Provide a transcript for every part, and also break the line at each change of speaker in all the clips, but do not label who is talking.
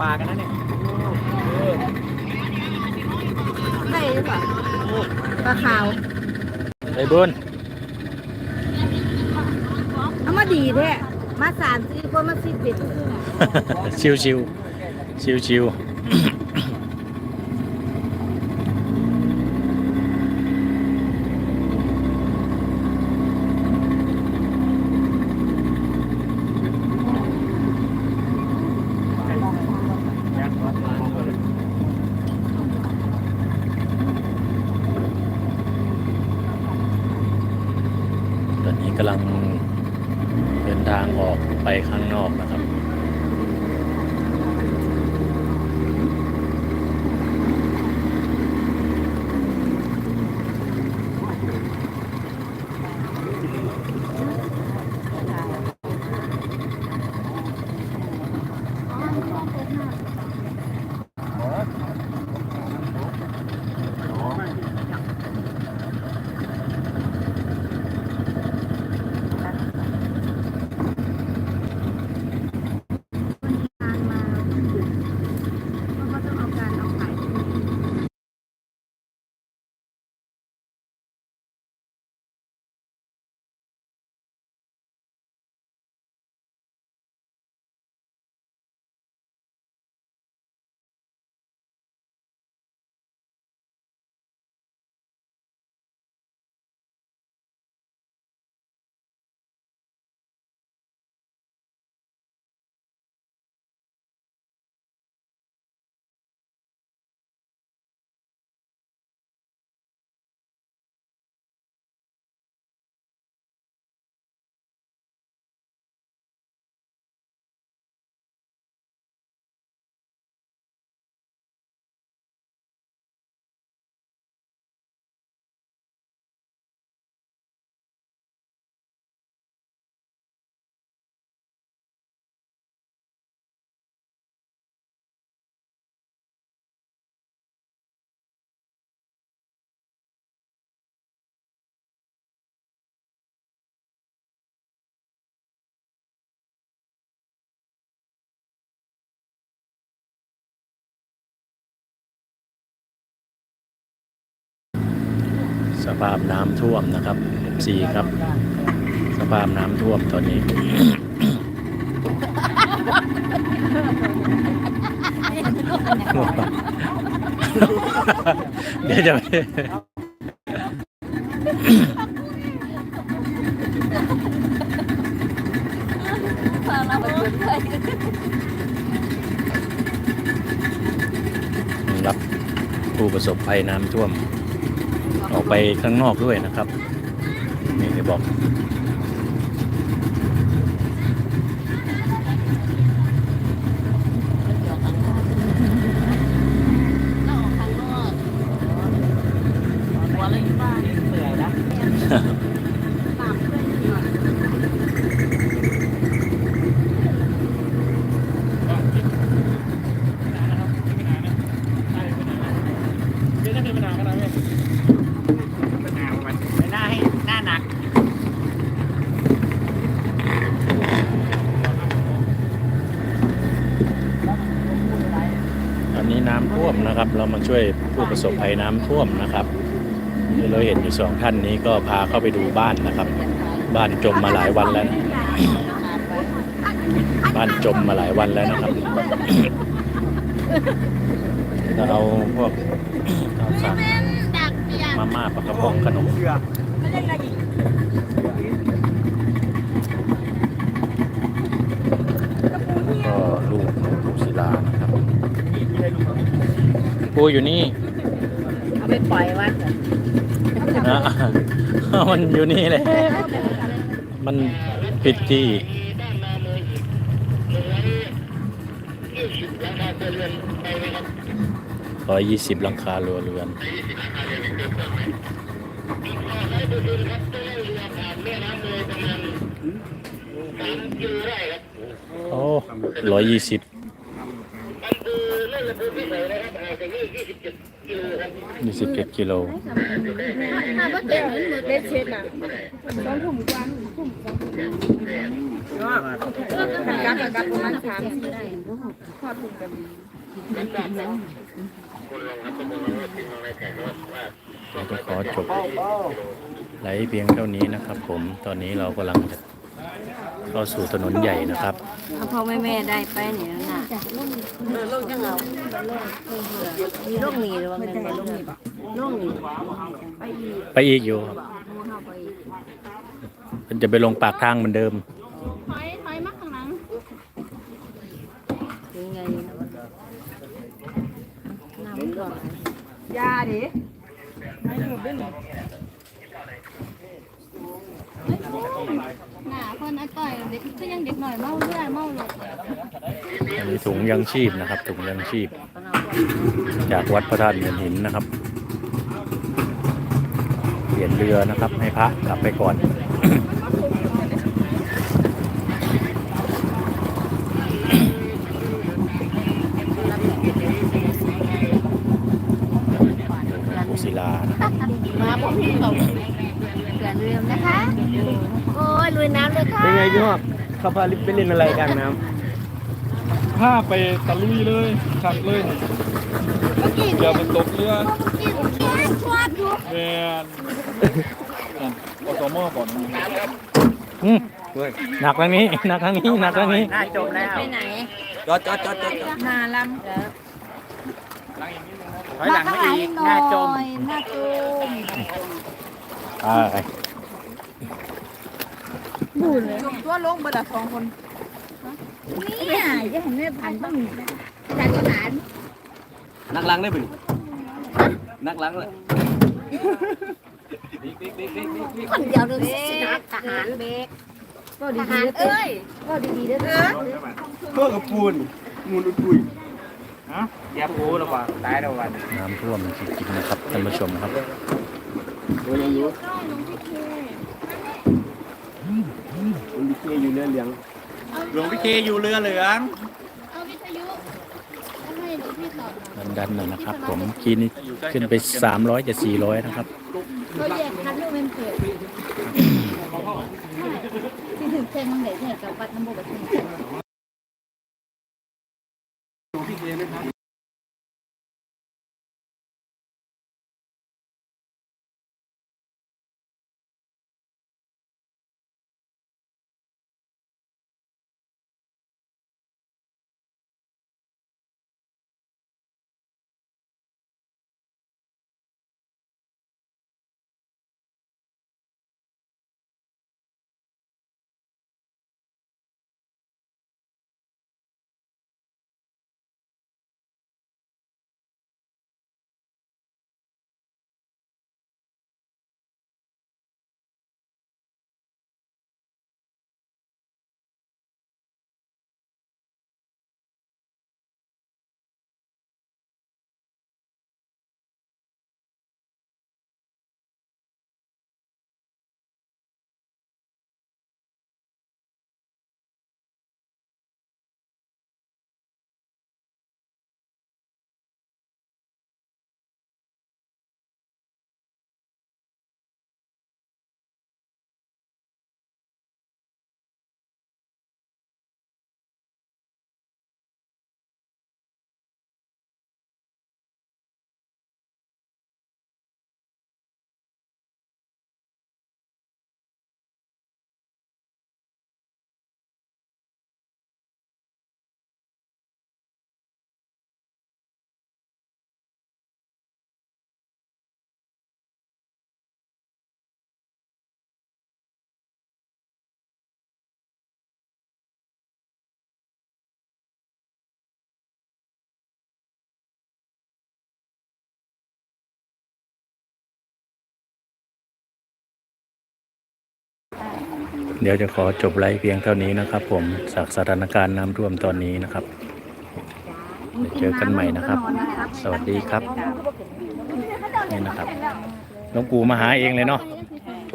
ปลากันนะเนี่ย
ได้หรือเปล่าปลาขาว
ไอ้บุญ
เอามาดีแท้มาสามสี่คนมาสิบเอ็ด
ชิวชิวชิวชิวตอนนี้กำลังเดินทางออก ไปข้างนอกนะครับ
ทางมาเพราะว่าต้องเอาการเอาขาย
สภาพน้ำท่วมนะครับสี่ครับ สภาพน้ำท่วมตอนนี้ เดี๋ยวจะไปรับผู้ประสบภัยน้ำท่วม ไปข้างนอกด้วยนะครับ นี่จะบอก
หัวเลยบ้านเปื่อยแล้ว
ตามเพื่อนหน่อย
เดี๋ยวจะเป็นปัญหากันนะเว้ยปัญหาของมันไปหน้าให้หน้าหนัก
อันนี้น้ำ ท่วมนะครับ เรามาช่วยผู้ประสบภัยน้ำท่วมนะครับที่เราเห็นอยู่สองท่านนี้ก็พาเข้าไปดูบ้านนะครับ บ้านจมมาหลายวันแล้วนะบ้านจมมาหลายวันแล้วนะครับแล้วเอาพวกข้าวสารมาม่าปลากระป๋องขนม
เชื่อ
ก็ลูกของปูศิลานะครับ ปูอยู่นี่
เอาไปปล่อยวัดเหรอ
นะมันอยู่นี่เลย มันผิดที่ ร้อยยี่สิบหลังคาเรือเรือนโอ้ร้อยยี่สิบ ยี่สิบเจ็ดกิโล
ถ้าว่าเต็มเหมือนเด็ดเช็ดอะต้องถุงกว้างถุงกว้าง
การประกันประมาณสาม
เราจะขอจบไลฟ์เพียงเท่านี้นะครับผม ตอนนี้เรากำลังจะ เข้าสู่ถนนใหญ่นะครับ
เอาพ่อแม่แม่ได้ไปเนี่ยน่ะลูกจังเอามีลูกหนีหรือว่าไงลูกหนีปะลูกหนีไปอีก
ไปอีกอยู่ครับ
เข้าไปอีก
มันจะไปลงปากทางเหมือนเดิม
ถอยถอยมาข้างหลัง
ถึงไงน้ำก่อน
ยาดิห นาคนอาต่อยเด็กก็ยังเด็กหน่อยเมาเลือดเมาหลด
มีถุงยังชีพนะครับ ถุงยังชีพ จากวัดพระธาตุเงินหินนะครับ เปลี่ยนเรือนะครับ ให้พระกลับไปก่อนกุศิลานะครับ
มาพ่อพี่เขาเกิดเรื่องนะคะ ค่ะ
เป็นไงพี่ฮอกเขาพาไปเล่นอะไรกลางน้
ถ้าไปตะลุยเลยขับเลยอย่าไปตกเรือ
กินชวดชวดอยู่
แมนอะอสมอก่อน
อืมหนักทางนี้หนักทางนี้หนักทางนี้ำ
หน้าจมแล้ว
ไปไหน
จอดจอดจอดจอดจอด
นาลำเดี๋ยว
ถอยหลังไม่อีกหน้าจม
หน้าจม
อ่า
ตัวลงเบอร์ละสองคน
เนี่ยจะเห็นแม่พันต้องจัดขนาด
นักล้างได้ป่ะนักล้างเลย
คนเดียวเลยสินะทหารเบกทหารเอ้ยก็ดีๆเด้อ
เพื่อกับปูนมูลอุดปุยฮะอย่าปูแล้วป่ะตายแล้ววัน
น้ำท่วมจริงๆนะครับท่านผู้ชมครับ
โดยยังอยู่หลวงพี่เคอยู่เรือเหลืองหลวงพี่เคอยู่เรือเหลือง
เอาวิทยุให้หลวงพี่ตอบหน่อย
ดันๆหน่อยนะครับ ผมกินขึ้นไป 300 จะ 400 นะครับ
เขาแยกคันลูกเป็นเพจที่ถึงเส้นมันเด็ดเนี่ยกับวัดน้ำโบกับที่
เเดี๋ยวจะขอจบไลฟ์เพียงเท่านี้นะครับ ผมจากสถานการณ์น้ำท่วมตอนนี้นะครับเดี๋ยวเจอกันใหม่นะครับ สวัสดีครับนี่นะครับหลวงปู่มาหาเองเลยเนาะ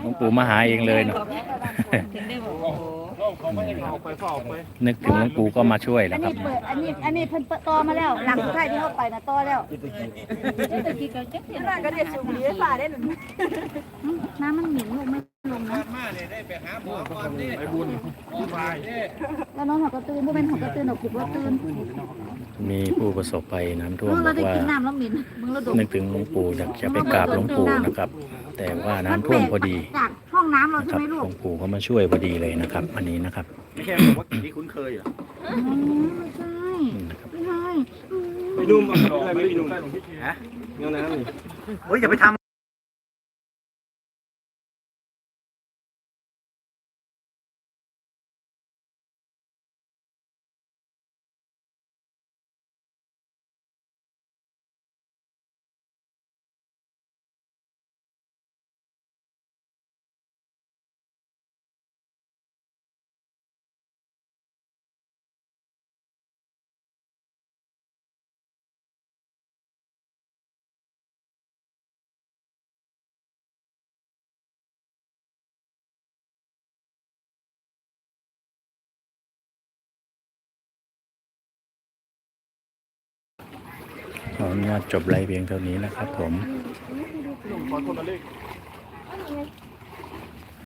หลวงปู่มาหาเองเลยเนาะ นึกถึงหลวงปู่ก็มาช่วย
อั
นะ
น
ครั
นี้
บ
เปิด อันนี้ อันนี้เพิ่นเปิดต่อมาแล้ว หลังสุดท้ายที่เขาไปนะต่อแล้วน้ำก็เด็ดสูงดีฝ่าได้หนึ่งน้ำมันหมิ่นลงไม่ลงนะ
ไปบุญบุญไป
แล้วน้องหัวกระตือนบ่เป็นหัวกระตือนหรอกคิดว่าตื่น
มีผู้ประสบภัยน้ำท่วม
เมื่อบเรา
อก
ได้
ว่า
กินน้ำแล้วหมิ่นมึงเราดม
นึกถึงหลวงปู่อยากจะไปกราบหลวงปู่นะครับ แต่ว่าน้ำท่วมพอดี
จากห้ องน้ำเรา
นะ
ใช่
ครับ
ไหมลู
หล
ก
วงปู่ก็มาช่วยพอดีเลยนะครับ อันนี้นะครับ
ไม่ใช่บอกว่ากี่ที่คุ้นเคยเหรอ
อืมไม่ใช่
นี่นะครับ
ไม่ใช่อืม
ไม่นุ่มเอา
อะไร
ไม่
ไม่
นุ่ม
ใช่หลวงพี่
ฮะเงี้ยนะนี่ เฮ้ยอย่าไปทำ
ออนุญาตจบไลฟ์เพียงเท่านี้นะครับผม